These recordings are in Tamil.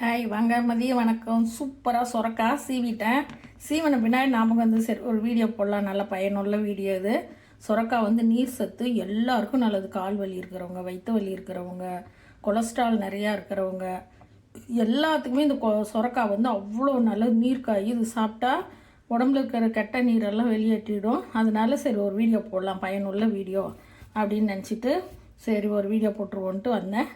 ஹாய் வாங்க. மதிய வணக்கம். சூப்பராக சுரக்கா சீவிட்டேன். சீவனை பின்னாடி ஞாபகம் வந்து சரி ஒரு வீடியோ போடலாம். நல்ல பயனுள்ள வீடியோ இது. சுரக்கா வந்து நீர் சத்து எல்லாருக்கும் நல்லது. கால் வலி இருக்கிறவங்க வயிற்று வலி இருக்கிறவங்க கொலஸ்ட்ரால் நிறையா இருக்கிறவங்க எல்லாத்துக்குமே இந்த கொ- சுரக்கா வந்து அவ்வளோ நல்ல நீர்க்காய் இது சாப்பிட்டா உடம்புல இருக்கிற கெட்ட நீரெல்லாம் வெளியேற்றிடும். அதனால சரி ஒரு வீடியோ போடலாம். பயனுள்ள வீடியோ அப்படின்னு நினச்சிட்டு சரி ஒரு வீடியோ போட்டுருவோன்ட்டு வந்தேன்.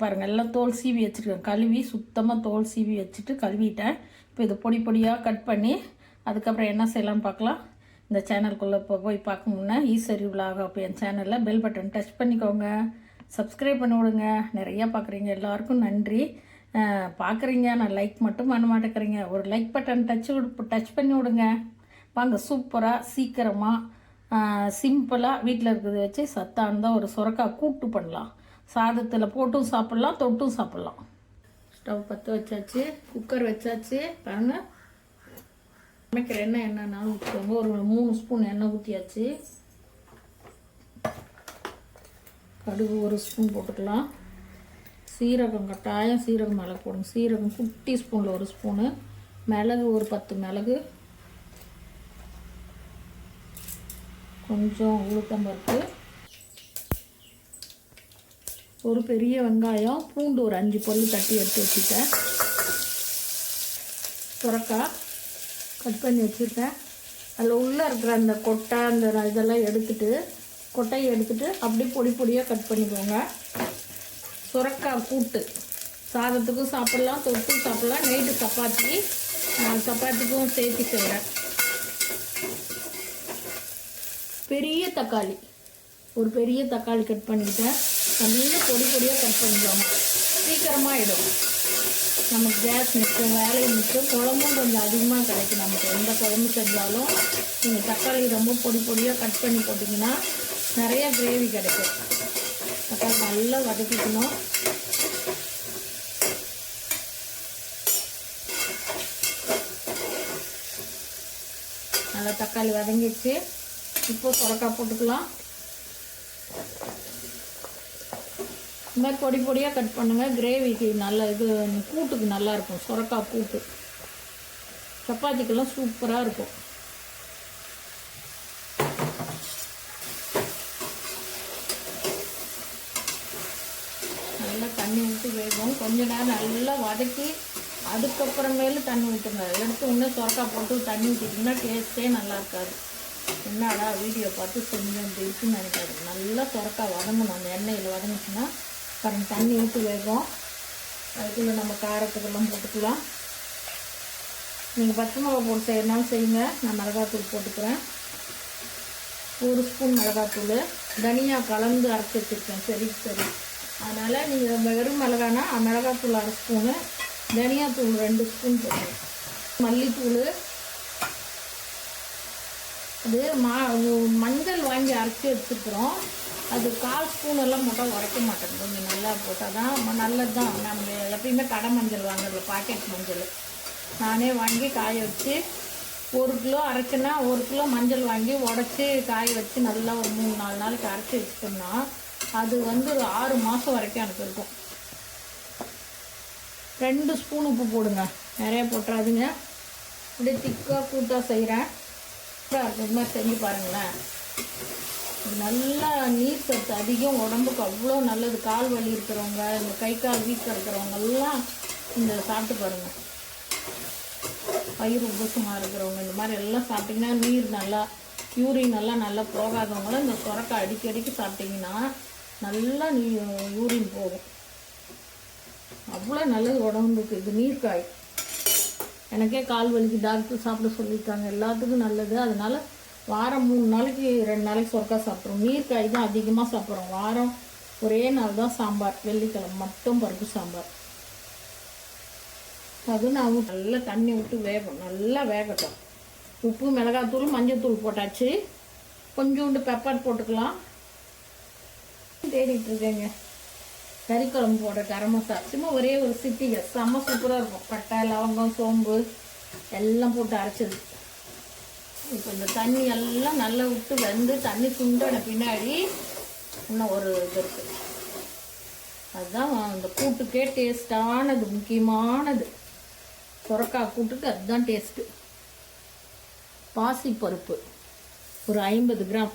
பாருங்கள் எல்லாம் தோல் சீவி வச்சுருக்கேன். கழுவி சுத்தமாக தோல் சீவி வச்சுட்டு கழுவிட்டேன். இப்போ இது பொடி பொடியாக கட் பண்ணி அதுக்கப்புறம் என்ன செய்யலாம்னு பார்க்கலாம். இந்த சேனலுக்குள்ளே இப்போ போய் பார்க்க முன்னே ஈஸ்வரி விலாக அப்போ என் சேனலில் பெல் பட்டன் டச் பண்ணிக்கோங்க. சப்ஸ்கிரைப் பண்ணி விடுங்க. நிறையா பார்க்குறீங்க. எல்லாருக்கும் நன்றி. பார்க்குறீங்க. நான் லைக் மட்டும் பண்ண மாட்டேங்கிறீங்க. ஒரு லைக் பட்டன் டச் டச் பண்ணி விடுங்க. வாங்க சூப்பராக சீக்கிரமாக சிம்பிளாக வீட்டில் இருக்கிறத வச்சு சத்தானதாக ஒரு சுரக்காய் கூட்டு பண்ணலாம். சாதத்தில் போட்டும் சாப்பிட்லாம் தொட்டும் சாப்பிட்லாம். ஸ்டவ் பற்ற வச்சாச்சு குக்கர் வச்சாச்சு பாருங்க. சமைக்கிற எண்ணெய் என்னன்னாலும் ஊற்றிக்கோங்க ஒரு மூணு ஸ்பூன் எண்ணெய் ஊற்றியாச்சு கடுகு ஒரு ஸ்பூன் போட்டுக்கலாம். சீரகம் கட்டாயம் சீரகம் மிளகு போடுங்க சீரகம் குட்டி ஸ்பூனில் ஒரு ஸ்பூனு. மிளகு ஒரு பத்து மிளகு. கொஞ்சம் உளுத்தம்பருப்பு. ஒரு பெரிய வெங்காயம் பூண்டு ஒரு அஞ்சு பொருள் தட்டி எடுத்து வச்சுட்டேன். சுரக்காய் கட் பண்ணி வச்சுருக்கேன். அதில் உள்ளே இருக்கிற அந்த கொட்டை அந்த இதெல்லாம் எடுத்துட்டு கொட்டையை எடுத்துட்டு அப்படியே பொடி பொடியாக கட் பண்ணிக்கோங்க. சுரக்காய் கூட்டு. சாதத்துக்கும் சாப்பிட்லாம் தொட்டும் சாப்பிட்லாம். நைட்டு சப்பாத்தி நான் சப்பாத்திக்கும் சேர்த்து செய்கிறேன் பெரிய தக்காளி. ஒரு பெரிய தக்காளி கட் பண்ணிக்கிட்டேன். நல்லா பொடி பொடியாக கட் பண்ணிக்கோங்க சீக்கிரமாக ஆகிடும் நமக்கு கேஸ் நிற்கும் வேலை நிற்கும் குழம்பும் கொஞ்சம் அதிகமாக கிடைக்கும் நமக்கு. எந்த குழம்பு செஞ்சாலும் நீங்கள் தக்காளி ரொம்ப பொடி பொடியாக கட் பண்ணி போட்டிங்கன்னா நிறைய கிரேவி கிடைக்கும். தக்காளி நல்லா வதக்கிக்கணும். நல்லா தக்காளி வதங்கிடுச்சு. இப்போ சுரக்காய் போட்டுக்கலாம். இந்த மாதிரி பொடி பொடியாக கட் பண்ணுங்கள் கிரேவிக்கு நல்ல இது கூட்டுக்கு நல்லாயிருக்கும் சுரக்காய் கூட்டு. சப்பாத்திக்கெல்லாம் சூப்பராக இருக்கும். நல்லா தண்ணி ஊற்றி வேகும் கொஞ்ச நேரம் நல்லா வதக்கி அதுக்கப்புறமேலு தண்ணி ஊற்றுங்க எடுத்து உடனே சுரக்காய் போட்டு தண்ணி ஊற்றிட்டிங்கன்னா டேஸ்ட்டே நல்லா இருக்காது. என்னடா வீடியோ பார்த்து செஞ்சு அப்படி இருக்குன்னு நினைக்காது நல்லா சுரக்காய் வதங்கணும். அந்த எண்ணெயில் வதங்கிச்சுன்னா கொஞ்சம் தண்ணி ஊற்றி வேகும் அதுக்குள்ளே நம்ம காரத்துக்கெல்லாம் போட்டுக்கலாம். நீங்கள் பச்சை மிளகா போட்டு செய்யறதுனாலும் செய்யுங்க. நான் மிளகாத்தூள் போட்டுக்கிறேன். ஒரு ஸ்பூன் மிளகாத்தூள் தனியா கலந்து அரைச்சி வச்சுருக்கேன் சரி சரி. அதனால் நீங்கள் வெறும் மிளகானா மிளகாத்தூள் அரை ஸ்பூனு தனியாத்தூள் ரெண்டு ஸ்பூன் போடுங்க மல்லித்தூள். அது மா மஞ்சள் வாங்கி அரைச்சி வச்சுருக்குறோம். அது கால் ஸ்பூன் எல்லாம் போட்டால் உரைக்க மாட்டேங்குது கொஞ்சம் நல்லா போட்டால் தான் நல்லது தான் நம்ம எப்பயுமே கடை மஞ்சள் வாங்குறது பாக்கெட் மஞ்சள். நானே வாங்கி காய வச்சு ஒரு கிலோ அரைச்சேன்னா ஒரு கிலோ மஞ்சள் வாங்கி உடச்சி காய வச்சு நல்லா ஒரு மூணு நாலு நாளைக்கு அரைச்சி வச்சுட்டோம்னா அது வந்து ஒரு ஆறு மாதம் வரைக்கும் எனக்கு இருக்கும். ரெண்டு ஸ்பூன் உப்பு போடுங்க. நிறையா போட்டுறாதுங்க. அப்படியே திக்காக கூட்டாக செய்கிறேன் அப்புறம் இது மாதிரி செஞ்சு பாருங்களேன். நல்லா நீர் சத்து அதிகம் உடம்புக்கு அவ்வளோ நல்லது. கால் வலி இருக்கிறவங்க இந்த கை கால் வீக்கம் இருக்கிறவங்க எல்லாம் இந்த சாப்பிட்டு பாருங்கள் பயிர் உபசமாக இருக்கிறவங்க இந்த மாதிரி எல்லாம் சாப்பிட்டிங்கன்னா நீர் நல்லா யூரின் எல்லாம் நல்லா போகாதவங்களும் இந்த சுரக்காய் அடிக்கடிக்கு சாப்பிட்டிங்கன்னா நல்லா நீ யூரின் போகும். அவ்வளோ நல்லது உடம்புக்கு. இது நீர்க்காய் எனக்கே கால் வலிக்கு டாக்டர் சாப்பிட சொல்லியிருக்காங்க. எல்லாத்துக்கும் நல்லது. அதனால வாரம் மூணு நாளைக்கு ரெண்டு நாளைக்கு சொர்க்கா சாப்பிட்றோம். நீர்க்காய் தான் அதிகமாக சாப்பிட்றோம். வாரம் ஒரே நாள் தான் சாம்பார். வெள்ளிக்கிழமை மட்டும் பருப்பு சாம்பார். அது நான் நல்லா தண்ணி விட்டு வேகும் நல்லா வேகட்டும். உப்பு மிளகாத்தூள் மஞ்சள்தூள் போட்டாச்சு. கொஞ்சோண்டு பெப்பர் போட்டுக்கலாம். தேடிட்டு இருக்கேங்க. கறி குழம்பு போடுற கரம் மசாலா. சும்மா ஒரே ஒரு சிட்டிகை செம்ம சூப்பராக இருக்கும். பட்டை லவங்கம் சோம்பு எல்லாம் போட்டு அரைச்சது. இப்போ இந்த தண்ணி எல்லாம் நல்லா விட்டு வெந்து தண்ணி சுண்டன பின்னாடி இன்னும் ஒரு இது இருக்குது அதுதான் அந்த கூட்டுக்கே டேஸ்டானது முக்கியமானது. சுரக்காய் கூட்டுக்கு அதுதான் டேஸ்ட்டு பாசிப்பருப்பு ஒரு ஐம்பது கிராம்.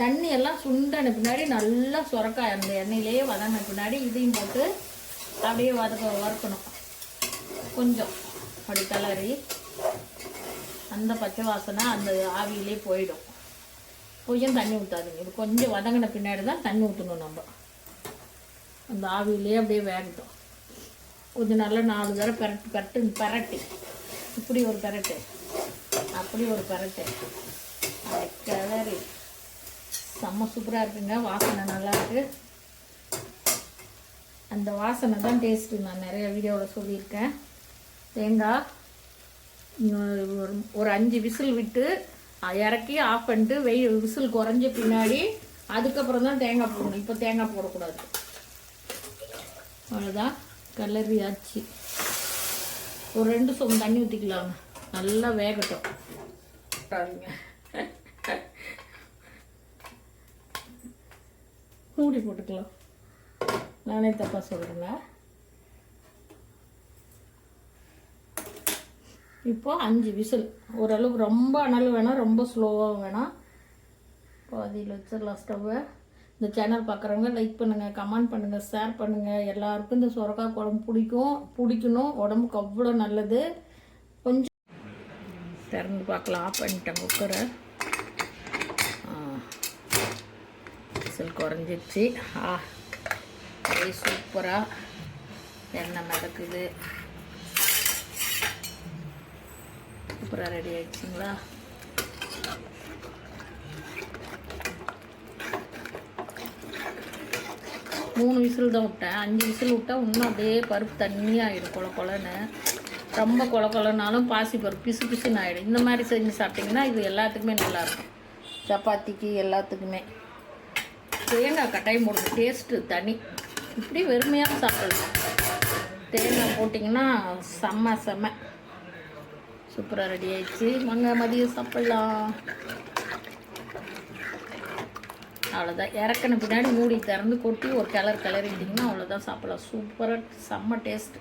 தண்ணி எல்லாம் சுண்டன பின்னாடி நல்லா சுரக்காய் அந்த எண்ணெயிலேயே வதங்கின பின்னாடி இதையும் போட்டு அப்படியே வதக்க வறுக்கணும். கொஞ்சம் அப்படி கிளறி அந்த பச்சை வாசனை அந்த ஆவியிலே போயிடும். கொஞ்சம் தண்ணி ஊற்றாதுங்க இது கொஞ்சம் வதங்கின பின்னாடி தான் தண்ணி ஊற்றணும் நம்ம. அந்த ஆவியிலே அப்படியே வேகட்டும். கொஞ்சம் நல்லா நாலு தடவை பெரட்டு பெரட்டு பெரட்டு. இப்படி ஒரு பெரட்டு. அப்படி ஒரு பெரட்டு. கிளறி. செம்ம சூப்பராக இருக்குங்க. வாசனை நல்லாயிருக்கு அந்த வாசனை தான் டேஸ்ட்டு நான் நிறைய வீடியோவில் சொல்லியிருக்கேன். தேங்காய் ஒரு ஒரு அஞ்சு விசில் விட்டு இறக்கி ஆஃப் பண்ணிட்டு வெய் விசில் குறைஞ்ச பின்னாடி அதுக்கப்புறம் தான் தேங்காய் போடணும். இப்போ தேங்காய் போடக்கூடாது. அவ்வளோதான் கிளறி ஆச்சு. ஒரு ரெண்டு சொம்பு தண்ணி ஊற்றிக்கலாங்க நல்லா வேகட்டும். பாருங்க. மூடி போட்டுக்கலாம். நானே தப்பாக சொல்கிறேங்க இப்போ அஞ்சு விசில். ஓரளவுக்கு ரொம்ப அனல் வேணாம் ரொம்ப ஸ்லோவாகவும் வேணாம். பாதியில் வச்சிடலாம் ஸ்டவ்வை. இந்த சேனல் பார்க்குறவங்க லைக் பண்ணுங்கள் கமெண்ட் பண்ணுங்கள் ஷேர் பண்ணுங்கள் எல்லாருக்கும் இந்த சுரக்காய் குழம்பு பிடிக்கும் பிடிக்கணும். உடம்புக்கு அவ்வளோ நல்லது. கொஞ்சம் திறந்து பார்க்கலாம் ஆஃப் பண்ணிட்டேன் குக்கரை. விசில் குறைஞ்சிருச்சு. ஆ சூப்பராக எண்ணெய் நடக்குது சூப்பராக ரெடி ஆயிடுச்சுங்களா? மூணு விசில் தான் விட்டேன். அஞ்சு விசில் விட்டால் இன்னும் அப்படியே பருப்பு தண்ணியாகிடும் கொல கொலன்னு. ரொம்ப கொல கொலனாலும் பாசி பருப்பு பிசு பிசுன்னு ஆகிடும் இந்த மாதிரி செஞ்சு சாப்பிட்டிங்கன்னா இது எல்லாத்துக்குமே நல்லாயிருக்கும். சப்பாத்திக்கு எல்லாத்துக்குமே. தேங்காய் கட்டாயம் போடணும் டேஸ்ட்டு தனி. இப்படி வெறுமையாக சாப்பிடலாம். தேங்காய் போட்டிங்கன்னா செம்ம செம்ம சூப்பராக ரெடி ஆயிடுச்சு. வாங்க மதியம் சாப்பிடலாம். அவ்வளோதான் இறக்கின பின்னாடி மூடி திறந்து கொட்டி ஒரு கிளர் கிளறிட்டிங்கன்னா அவ்வளோதான் சாப்பிடலாம். சூப்பராக செம்ம டேஸ்ட்